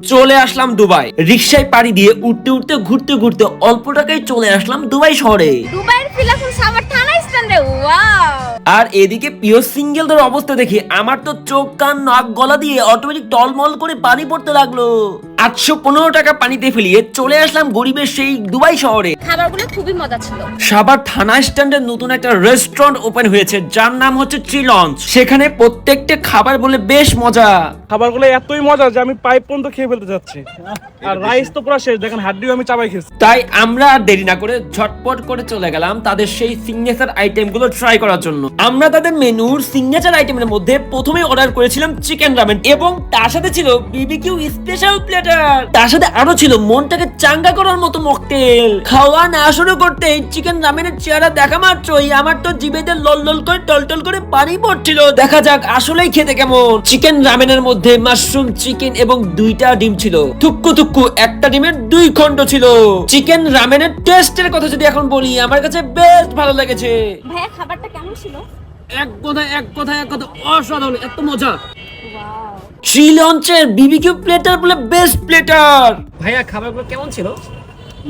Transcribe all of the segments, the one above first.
চলে আসলাম দুবাই। রিক্সায় পাড়ি দিয়ে উঠতে উঠতে ঘুরতে ঘুরতে অল্প টাকায় চলে আসলাম দুবাই শহরে। দুবাইয়ের ফিল এখন থানা স্ট্যান্ডে ওয়াও আর এদিকে পিওর সিঙ্গেলদের অবস্থা দেখি আমার তো চোখ কান নাক গলা দিয়ে অটোমেটিক টলমল করে পানি পড়তে লাগল। আটশো পনেরো টাকা পানিতে ফেলিয়ে চলে আসলাম গরিবের সেই দুবাই শহরে। খাবারগুলো খুবই মজা ছিল। সাভার থানা স্ট্যান্ডের নতুন একটা রেস্টুরেন্ট ওপেন হয়েছে যার নাম হচ্ছে ট্রি লঞ্চ সেখানে প্রত্যেকটা খাবার বলে বেশ মজা। খাবারগুলো এতই মজা যে আমি পাইপ পর্যন্ত খেয়ে ফেলতে যাচ্ছি। আর রাইস তো পুরো শেষ দেখেন হাড্ডিও আমি চাবাই খেয়েছি। তাই আমরা আর দেরি না করে ঝটপট করে চলে গেলাম তাদের সেই সিগনেচার আইটেমগুলো ট্রাই করার জন্য। আমরা তাদের মেনুর সিগনেচার আইটেমের মধ্যে প্রথমে অর্ডার করেছিলাম চিকেন রামেন এবং তার সাথে ছিল বিবিকিউ স্পেশাল প্লেটার তার সাথে আরও ছিল মনটাকে চাঙ্গা করার মতো মকটেল। খাওয়া না শুরু করতেই চিকেন রামেনের চেহারা দেখা মাত্রই আমার তো জিভেতে লল লল করে টলটল করে পানি পড়ছিল। দেখা যাক আসলেই খেতে কেমন। চিকেন রামেনের মধ্যে মাশরুম চিকেন এবং দুইটা ডিম ছিল। থুক্কু থুক্কু একটা ডিমের দুই খণ্ড ছিল। চিকেন রামেনের টেস্টের কথা যদি এখন বলি, আমার কাছে বেশ ভালো লেগেছে। ভাইয়া, খাবারটা কেমন ছিল? এক কথা এক কথা এক কথা অসাধারণ এত মজা। শ্রী লঞ্চের বিবিকিউ প্লেটার বলে বেস্ট প্লেটার ভাইয়া খাবারগুলো কেমন ছিল?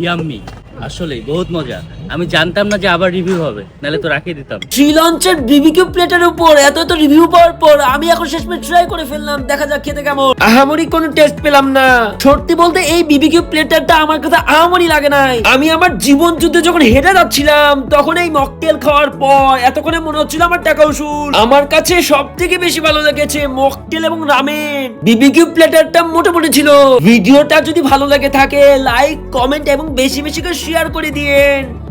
ইয়াম্মি আসলে বহুত মজা। আমি জানতাম না যে আবার রিভিউ হবে, নাহলে তো রাখিয়ে দিতাম। শ্রী লঞ্চের বিবিকিউ প্লেটার উপর এত এত রিভিউ পাওয়ার পর আমি এখন শেষমেশ ট্রাই করে ফেললাম, দেখা যাক খেতে কেমন। আহামরি কোনো টেস্ট পেলাম না। সত্যি বলতে এই বিবিকিউ প্লেটারটা আমার কাছে আহামরি লাগে নাই। আমি আমার জীবন যুদ্ধে যখন হেঁটে যাচ্ছিলাম, তখন এই মকটেল খাওয়ার পর এতক্ষণে মনে হচ্ছিল আমার টাকা উসুল। আমার কাছে সব থেকে বেশি ভালো লেগেছে মকটেল এবং রামেন। বিবিকিউ প্লেটারটা মোটামুটি ছিল। ভিডিওটা যদি ভালো লাগে থাকে লাইক কমেন্ট এবং বেশি বেশি করে শেয়ার করে দিয়েন।